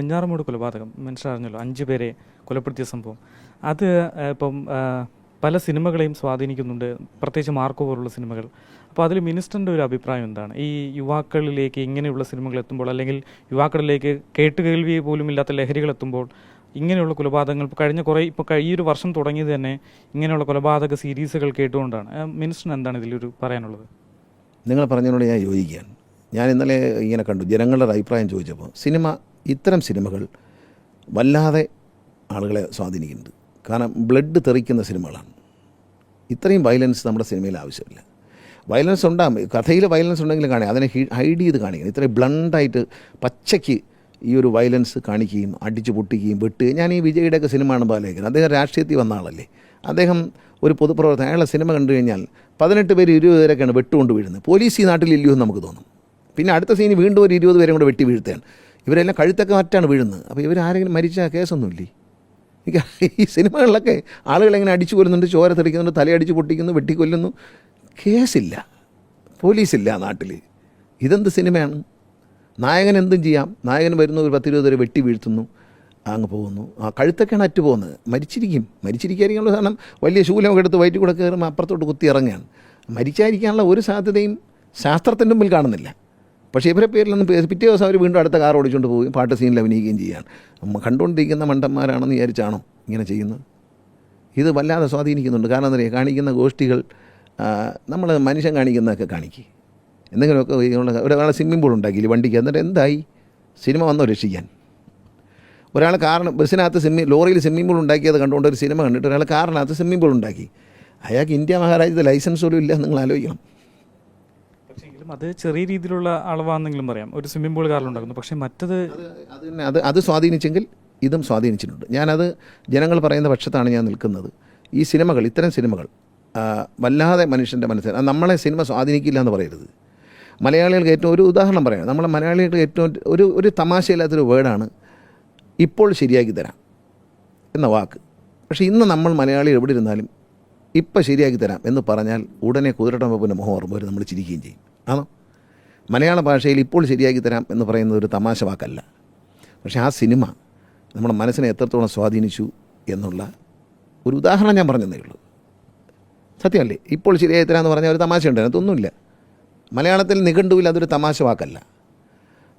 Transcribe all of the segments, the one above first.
വെഞ്ഞാറമൂട് കൊലപാതകം മനസ്സിലറിഞ്ഞല്ലോ അഞ്ച് പേരെ കൊലപ്പെടുത്തിയ സംഭവം. അത് ഇപ്പം പല സിനിമകളെയും സ്വാധീനിക്കുന്നുണ്ട് പ്രത്യേകിച്ച് മാർക്കോ പോലുള്ള സിനിമകൾ. അപ്പോൾ അതിൽ മിനിസ്റ്ററിന്റെ ഒരു അഭിപ്രായം എന്താണ്? ഈ യുവാക്കളിലേക്ക് ഇങ്ങനെയുള്ള സിനിമകൾ എത്തുമ്പോൾ അല്ലെങ്കിൽ യുവാക്കളിലേക്ക് കേട്ടുകേൾവി പോലും ഇല്ലാത്ത ലഹരികൾ എത്തുമ്പോൾ ഇങ്ങനെയുള്ള കൊലപാതകങ്ങൾ ഇപ്പോൾ കഴിഞ്ഞ കുറേ ഇപ്പോൾ ഈ ഒരു വർഷം തുടങ്ങിയത് തന്നെ ഇങ്ങനെയുള്ള കൊലപാതക സീരീസുകൾ കേട്ടുകൊണ്ടാണ്. മിനിസ്റ്ററിന് എന്താണ് ഇതിലൊരു പറയാനുള്ളത്? നിങ്ങൾ പറഞ്ഞതിനോട് ഞാൻ യോജിക്കുകയാണ്. ഞാൻ ഇന്നലെ ഇങ്ങനെ കണ്ടു ജനങ്ങളുടെ അഭിപ്രായം ചോദിച്ചപ്പോൾ സിനിമ ഇത്തരം സിനിമകൾ വല്ലാതെ ആളുകളെ സ്വാധീനിക്കുന്നുണ്ട്. കാരണം ബ്ലഡ് തെറിക്കുന്ന സിനിമകളാണ്. ഇത്രയും വയലൻസ് നമ്മുടെ സിനിമയിൽ ആവശ്യമില്ല. വയലൻസ് ഉണ്ടാകും കഥയിൽ വയലൻസ് ഉണ്ടെങ്കിലും കാണുക അതിനെ ഹൈഡ് ചെയ്ത് കാണിക്കണം. ഇത്രയും ബ്ലണ്ടായിട്ട് പച്ചയ്ക്ക് ഈ ഒരു വയലൻസ് കാണിക്കുകയും അടിച്ചു പൊട്ടിക്കുകയും വെട്ടുകയും ഞാൻ ഈ വിജയുടെയൊക്കെ സിനിമ കാണുമ്പോൾ ആലോചിക്കുന്നത് അദ്ദേഹം രാഷ്ട്രീയത്തിൽ വന്ന ആളല്ലേ. അദ്ദേഹം ഒരു പൊതുപ്രവർത്തനം അയാളെ സിനിമ കണ്ടു കഴിഞ്ഞാൽ പതിനെട്ട് പേര് ഇരുപത് പേരൊക്കെയാണ് വെട്ടുകൊണ്ട് വീഴുന്നത്. പോലീസ് ഈ നാട്ടിൽ ഇല്ലയോ എന്ന് നമുക്ക് തോന്നും. പിന്നെ അടുത്ത സീനി വീണ്ടും ഒരു ഇരുപത് പേരും കൂടെ വെട്ടി വീഴ്ത്തുകയാണ്. ഇവരെല്ലാം കഴുത്തൊക്കെ മാറ്റാണ് വീഴുന്നത്. അപ്പോൾ ഇവരാരെങ്കിലും മരിച്ച കേസൊന്നുമില്ലേ? എനിക്ക് ഈ സിനിമകളിലൊക്കെ ആളുകളെങ്ങനെ അടിച്ചു കൊല്ലുന്നുണ്ട് ചോര തെറിക്കുന്നുണ്ട് തലയടിച്ച് പൊട്ടിക്കുന്നു വെട്ടിക്കൊല്ലുന്നു. കേസില്ല. പോലീസില്ല നാട്ടിൽ ഇതെന്ത് സിനിമയാണ്? നായകൻ എന്തും ചെയ്യാം. നായകൻ വരുന്ന ഒരു പത്തിരുപത് പേരെ വെട്ടി വീഴ്ത്തുന്നു അങ്ങ് പോകുന്നു. ആ കഴുത്തൊക്കെയാണ് അറ്റു പോകുന്നത്. മരിച്ചിരിക്കും. മരിച്ചിരിക്കാതിരിക്കാനുള്ള കാരണം വലിയ ശൂലമൊക്കെ എടുത്ത് വയറ്റിൽ കൂടെ കയറുമ്പോൾ അപ്പുറത്തോട്ട് കുത്തി ഇറങ്ങുകയാണ്. മരിച്ചായിരിക്കാനുള്ള ഒരു സാധ്യതയും ശാസ്ത്രത്തിന്റെ മുമ്പിൽ കാണുന്നില്ല. പക്ഷേ ഇവരെ പേരിലൊന്നും പിറ്റേ ദിവസം അവർ വീണ്ടും അടുത്ത കാർ ഓടിച്ചുകൊണ്ട് പോവുകയും പാട്ട് സീനിൽ അഭിനയിക്കുകയും ചെയ്യുകയാണ് കണ്ടുകൊണ്ടിരിക്കുന്ന മണ്ടന്മാരാണെന്ന് വിചാരിച്ചാണോ ഇങ്ങനെ ചെയ്യുന്നത്? ഇത് വല്ലാതെ സ്വാധീനിക്കുന്നുണ്ട്. കാരണം എന്താ കാണിക്കുന്ന ഗോഷ്ഠികൾ നമ്മൾ മനുഷ്യൻ കാണിക്കുന്നതൊക്കെ കാണിക്കുക എന്തെങ്കിലുമൊക്കെ ഒരാളെ സ്വിമ്മിംഗ് പൂൾ ഉണ്ടാക്കി വണ്ടിക്ക്? എന്നിട്ട് എന്തായി? സിനിമ വന്നോ രക്ഷിക്കാൻ? ഒരാൾ കാറിന് ബസ്സിനകത്ത് സ്വിമ്മിംഗ് ലോറിയിൽ സ്വിമ്മിംഗ് പൂൾ ഉണ്ടാക്കിയത് കണ്ടുകൊണ്ട് ഒരു സിനിമ കണ്ടിട്ട് ഒരാൾ കാറിനകത്ത് സ്വിമ്മിംഗ് പൂൾ ഉണ്ടാക്കി. അയാൾക്ക് ഇന്ത്യ മഹാരാജ്യത്തെ ലൈസൻസ് പോലും ഇല്ല നിങ്ങൾ ആലോചിക്കണം. അത് ചെറിയ രീതിയിലുള്ള അളവാണെന്നെങ്കിലും പറയാം. ഒരു സ്വിമ്മിംഗ് പൂൾ കാറിലുണ്ടാക്കുന്നു പക്ഷേ മറ്റത് അത് അത് അത് സ്വാധീനിച്ചെങ്കിൽ ഇതും സ്വാധീനിച്ചിട്ടുണ്ട്. ഞാനത് ജനങ്ങൾ പറയുന്ന പക്ഷത്താണ് ഞാൻ നിൽക്കുന്നത്. ഈ സിനിമകൾ ഇത്തരം സിനിമകൾ വല്ലാതെ മനുഷ്യന്റെ മനസ്സിൽ നമ്മളെ സിനിമ സ്വാധീനിക്കില്ല എന്ന് പറയരുത്. മലയാളികൾക്ക് ഏറ്റവും ഒരു ഉദാഹരണം പറയാം. നമ്മളെ മലയാളികൾക്ക് ഏറ്റവും ഒരു ഒരു തമാശയില്ലാത്തൊരു വേർഡാണ് ഇപ്പോൾ ശരിയാക്കി തരാം എന്ന വാക്ക്. പക്ഷേ ഇന്ന് നമ്മൾ മലയാളി എവിടെ ഇരുന്നാലും ഇപ്പം ശരിയാക്കി തരാം എന്ന് പറഞ്ഞാൽ ഉടനെ കുതിരട്ടമ്പൂപ്പിന്റെ മുഖം ഓർമ്മ വരും നമ്മൾ ചിരിക്കുകയും ചെയ്യും. ആണോ? മലയാള ഭാഷയിൽ ഇപ്പോൾ ശരിയാക്കി തരാം എന്ന് പറയുന്നത് ഒരു തമാശ വാക്കല്ല. പക്ഷേ ആ സിനിമ നമ്മുടെ മനസ്സിനെ എത്രത്തോളം സ്വാധീനിച്ചു എന്നുള്ള ഒരു ഉദാഹരണം ഞാൻ പറഞ്ഞതേ ഉള്ളൂ. സത്യമല്ലേ? ഇപ്പോൾ ശരിയായി തരാമെന്ന് പറഞ്ഞാൽ ഒരു തമാശ ഉണ്ട് അതിനകത്തൊന്നുമില്ല മലയാളത്തിൽ നിഘണ്ടുവിൽ അതൊരു തമാശ വാക്കല്ല.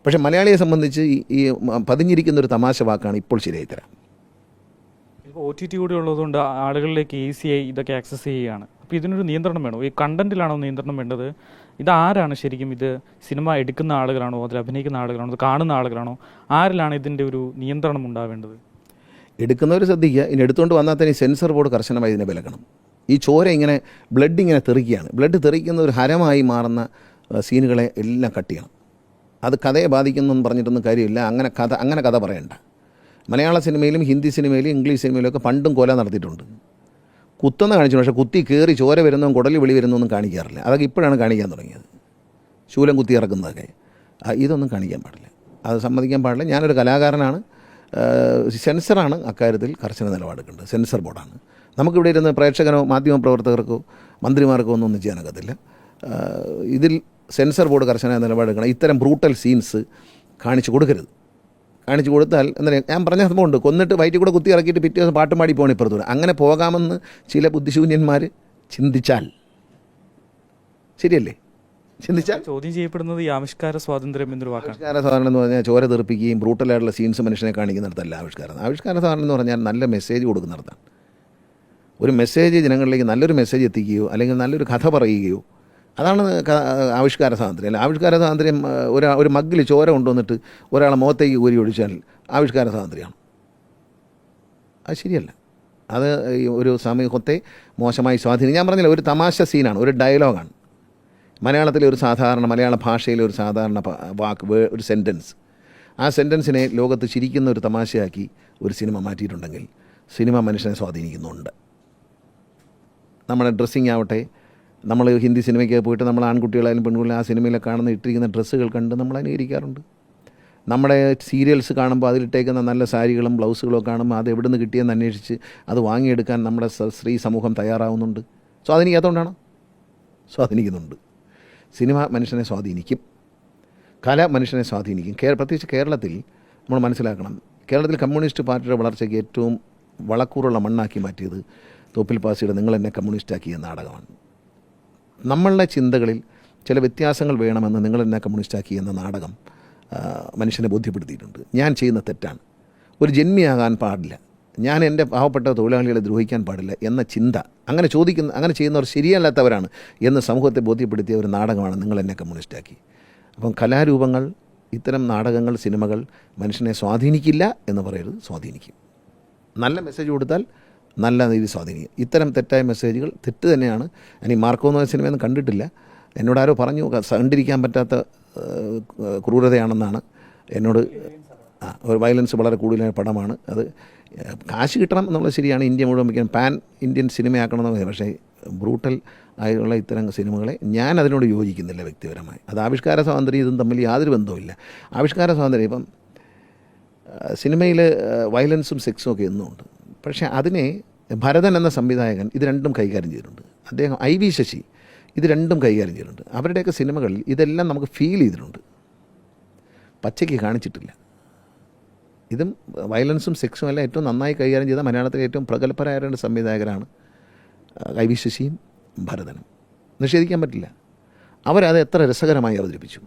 പക്ഷേ മലയാളിയെ സംബന്ധിച്ച് ഈ പതിഞ്ഞിരിക്കുന്ന ഒരു തമാശ വാക്കാണ് ഇപ്പോൾ ശരിയായി തരാം. ഒ ടി ടി കൂടി ഉള്ളതുകൊണ്ട് ആളുകളിലേക്ക് ഈസിയായി ഇതൊക്കെ ആക്സസ് ചെയ്യുകയാണ്. അപ്പോൾ ഇതിനൊരു നിയന്ത്രണം വേണം. ഈ കണ്ടന്റിലാണോ നിയന്ത്രണം വേണ്ടത്? ഇത് ആരാണ് ശരിക്കും ഇത് സിനിമ എടുക്കുന്ന ആളുകളാണോ? അതിൽ അഭിനയിക്കുന്ന ആളുകളാണോ? അത് കാണുന്ന ആളുകളാണോ? ആരിലാണ് ഇതിന്റെ ഒരു നിയന്ത്രണം ഉണ്ടാവേണ്ടത്? എടുക്കുന്നവർ ശ്രദ്ധിക്കുക. ഇനി എടുത്തുകൊണ്ട് വന്നാൽ തന്നെ സെൻസർ ബോർഡ് കർശനമായി ഇതിനെ വിലക്കണം. ഈ ചോര ഇങ്ങനെ ബ്ലഡ് ഇങ്ങനെ തെറിക്കുകയാണ്. ബ്ലഡ് തെറിക്കുന്ന ഒരു ഹരമായി മാറുന്ന സീനുകളെ എല്ലാം കട്ട് ചെയ്യണം. അത് കഥയെ ബാധിക്കുന്നു എന്ന് പറഞ്ഞിട്ടൊന്നും കാര്യമില്ല. അങ്ങനെ കഥ അങ്ങനെ കഥ പറയണ്ട. മലയാള സിനിമയിലും ഹിന്ദി സിനിമയിലും ഇംഗ്ലീഷ് സിനിമയിലും ഒക്കെ പണ്ടും കൊല നടത്തിയിട്ടുണ്ട്. കുത്തുന്ന കാണിച്ചു പക്ഷേ കുത്തി കയറി ചോര വരുന്നതും കുടലി വിളി വരുന്നതൊന്നും കാണിക്കാറില്ല. അതൊക്കെ ഇപ്പോഴാണ് കാണിക്കാൻ തുടങ്ങിയത്. ശൂലം കുത്തി ഇറക്കുന്നതൊക്കെ. ഇതൊന്നും കാണിക്കാൻ പാടില്ല. അത് സമ്മതിക്കാൻ പാടില്ല. ഞാനൊരു കലാകാരനാണ്. സെൻസറാണ് അക്കാര്യത്തിൽ കർശന നിലപാടെടുക്കേണ്ടത്. സെൻസർ ബോർഡാണ്. നമുക്കിവിടെ ഇരുന്ന് പ്രേക്ഷകനോ മാധ്യമ പ്രവർത്തകർക്കോ മന്ത്രിമാർക്കോ ഒന്നും ഒന്നും ചെയ്യാനൊക്കത്തില്ല. ഇതിൽ സെൻസർ ബോർഡ് കർശന നിലപാടെടുക്കണം. ഇത്തരം ബ്രൂട്ടൽ സീൻസ് കാണിച്ചു കൊടുക്കരുത്. കാണിച്ചു കൊടുത്താൽ എന്താ ഞാൻ പറഞ്ഞ സംഭവമുണ്ട്. കൊന്നിട്ട് വയറ്റിൽ കൂടെ കുത്തി ഇറക്കിയിട്ട് പിറ്റേ ദിവസം പാട്ടും പാടി പോകണം ഇപ്പുറത്തൂടെ. അങ്ങനെ പോകാമെന്ന് ചില ബുദ്ധിശൂന്യന്മാർ ചിന്തിച്ചാൽ. ശരിയല്ലേ? ചിന്തിച്ചാൽ? ചോദ്യം ചെയ്യപ്പെടുന്നത് ഈ ആവിഷ്കാര സ്വാതന്ത്ര്യം എന്നൊരു വാക്കാണ്. ആവിഷ്കാര സാധനം എന്ന് പറഞ്ഞാൽ ചോര തെറിപ്പിക്കുകയും ബ്രൂട്ടലായിട്ടുള്ള സീൻസ് മനുഷ്യനെ കാണിക്കുന്നിടത്തല്ല ആവിഷ്കാരം. ആവിഷ്കാര സാധനം എന്ന് പറഞ്ഞാൽ നല്ല മെസ്സേജ് കൊടുക്കുന്നിടത്താണ്. ഒരു മെസ്സേജ് ജനങ്ങളിലേക്ക് നല്ലൊരു മെസ്സേജ് എത്തിക്കുകയോ അല്ലെങ്കിൽ നല്ലൊരു കഥ പറയുകയോ അതാണ് ആവിഷ്കാര സ്വാതന്ത്ര്യം. അല്ല? ആവിഷ്കാര സ്വാതന്ത്ര്യം ഒരു ഒരാ മഗ്ഗിൽ ചോര കൊണ്ടുവന്നിട്ട് ഒരാളെ മുഖത്തേക്ക് ഊരി ഒഴിച്ചാൽ ആവിഷ്കാര സ്വാതന്ത്ര്യമാണ്. അത് ശരിയല്ല. അത് ഒരു സമൂഹത്തെ മോശമായി സ്വാധീനം. ഞാൻ പറഞ്ഞില്ല ഒരു തമാശ സീനാണ് ഒരു ഡയലോഗാണ്. മലയാളത്തിലെ ഒരു സാധാരണ മലയാള ഭാഷയിലെ ഒരു സാധാരണ വാക്ക് ഒരു സെന്റൻസ് ആ സെന്റൻസിനെ ലോകത്ത് ചിരിക്കുന്ന ഒരു തമാശയാക്കി ഒരു സിനിമ മാറ്റിയിട്ടുണ്ടെങ്കിൽ സിനിമ മനുഷ്യനെ സ്വാധീനിക്കുന്നുണ്ട്. നമ്മുടെ ഡ്രസ്സിങ് ആവട്ടെ നമ്മൾ ഹിന്ദി സിനിമയ്ക്ക് പോയിട്ട് നമ്മൾ ആൺകുട്ടികളായാലും പെൺകുട്ടികളും ആ സിനിമയിലെ കാണുന്ന ഇട്ടിരിക്കുന്ന ഡ്രസ്സുകൾ കണ്ട് നമ്മൾ അനുകരിക്കാറുണ്ട് നമ്മുടെ സീരിയൽസ് കാണുമ്പോൾ അതിലിട്ടേക്കുന്ന നല്ല സാരികളും ബ്ലൗസുകളും കാണുമ്പോൾ അത് എവിടെ നിന്ന് കിട്ടിയെന്ന് അന്വേഷിച്ച് അത് വാങ്ങിയെടുക്കാൻ നമ്മുടെ സ്ത്രീ സമൂഹം തയ്യാറാവുന്നുണ്ട്. സ്വാധീനിക്കാത്തതുകൊണ്ടാണ് സ്വാധീനിക്കുന്നുണ്ട് സിനിമ മനുഷ്യനെ സ്വാധീനിക്കും. കല മനുഷ്യനെ സ്വാധീനിക്കും. കേ പ്രത്യേകിച്ച് കേരളത്തിൽ നമ്മൾ മനസ്സിലാക്കണം. കേരളത്തിൽ കമ്മ്യൂണിസ്റ്റ് പാർട്ടിയുടെ വളർച്ചയ്ക്ക് ഏറ്റവും വളക്കൂറുള്ള മണ്ണാക്കി മാറ്റിയത് തോപ്പിൽ പാസിയുടെ നിങ്ങൾ എന്നെ കമ്മ്യൂണിസ്റ്റാക്കിയ നാടകമാണ്. നമ്മളുടെ ചിന്തകളിൽ ചില വ്യത്യാസങ്ങൾ വേണമെന്ന് നിങ്ങൾ എന്നെ കമ്മ്യൂണിസ്റ്റാക്കി എന്ന നാടകം മനുഷ്യനെ ബോധ്യപ്പെടുത്തിയിട്ടുണ്ട്. ഞാൻ ചെയ്യുന്ന തെറ്റാണ്. ഒരു ജന്മിയാകാൻ പാടില്ല. ഞാൻ എന്റെ പാവപ്പെട്ട തൊഴിലാളികളെ ദ്രോഹിക്കാൻ പാടില്ല എന്ന ചിന്ത അങ്ങനെ ചോദിക്കുന്ന അങ്ങനെ ചെയ്യുന്നവർ ശരിയല്ലാത്തവരാണ് എന്ന് സമൂഹത്തെ ബോധ്യപ്പെടുത്തിയ ഒരു നാടകമാണ് നിങ്ങൾ എന്നെ കമ്മ്യൂണിസ്റ്റാക്കി. അപ്പം കലാരൂപങ്ങൾ ഇത്തരം നാടകങ്ങൾ സിനിമകൾ മനുഷ്യനെ സ്വാധീനിക്കില്ല എന്ന് പറയരുത് സ്വാധീനിക്കും. നല്ല മെസ്സേജ് കൊടുത്താൽ നല്ല രീതിയിൽ സ്വാധീനിക്കും. ഇത്തരം തെറ്റായ മെസ്സേജുകൾ തെറ്റ് തന്നെയാണ്. ഈ മാർക്കോ എന്ന സിനിമയൊന്നും കണ്ടിട്ടില്ല. എന്നോട് ആരോ പറഞ്ഞു കണ്ടിരിക്കാൻ പറ്റാത്ത ക്രൂരതയാണെന്നാണ്. എന്നോട് ആ ഒരു വയലൻസ് വളരെ കൂടുതലായ പടമാണ് അത്. കാശ് കിട്ടണം എന്നുള്ളത് ശരിയാണ്. ഇന്ത്യ മുഴുവൻ വയ്ക്കാൻ പാൻ ഇന്ത്യൻ സിനിമയാക്കണം സിനിമയാക്കണമെന്ന് പക്ഷേ ബ്രൂട്ടൽ ആയിട്ടുള്ള ഇത്തരം സിനിമകളെ ഞാൻ അതിനോട് യോജിക്കുന്നില്ല വ്യക്തിപരമായി. അത് ആവിഷ്കാര സ്വാതന്ത്ര്യം ഇതും തമ്മിൽ യാതൊരു ബന്ധവുമില്ല. ആവിഷ്കാര സ്വാതന്ത്ര്യം ഇപ്പം സിനിമയിൽ വയലൻസും സെക്സും ഒക്കെ എന്നുമുണ്ട്. പക്ഷേ അതിനെ ഭരതൻ എന്ന സംവിധായകൻ ഇത് രണ്ടും കൈകാര്യം ചെയ്തിട്ടുണ്ട്. അദ്ദേഹം ഐ വി ശശി ഇത് രണ്ടും കൈകാര്യം ചെയ്തിട്ടുണ്ട്. അവരുടെയൊക്കെ സിനിമകളിൽ ഇതെല്ലാം നമുക്ക് ഫീൽ ചെയ്തിട്ടുണ്ട്. പച്ചയ്ക്ക് കാണിച്ചിട്ടില്ല. ഇതും വയലൻസും സെക്സും എല്ലാം ഏറ്റവും നന്നായി കൈകാര്യം ചെയ്ത മലയാളത്തിലെ ഏറ്റവും പ്രഗത്ഭരായ രണ്ട് സംവിധായകരാണ് ഐ വി ശശിയും ഭരതനും. നിഷേധിക്കാൻ പറ്റില്ല. അവരത് എത്ര രസകരമായി അവതരിപ്പിച്ചു.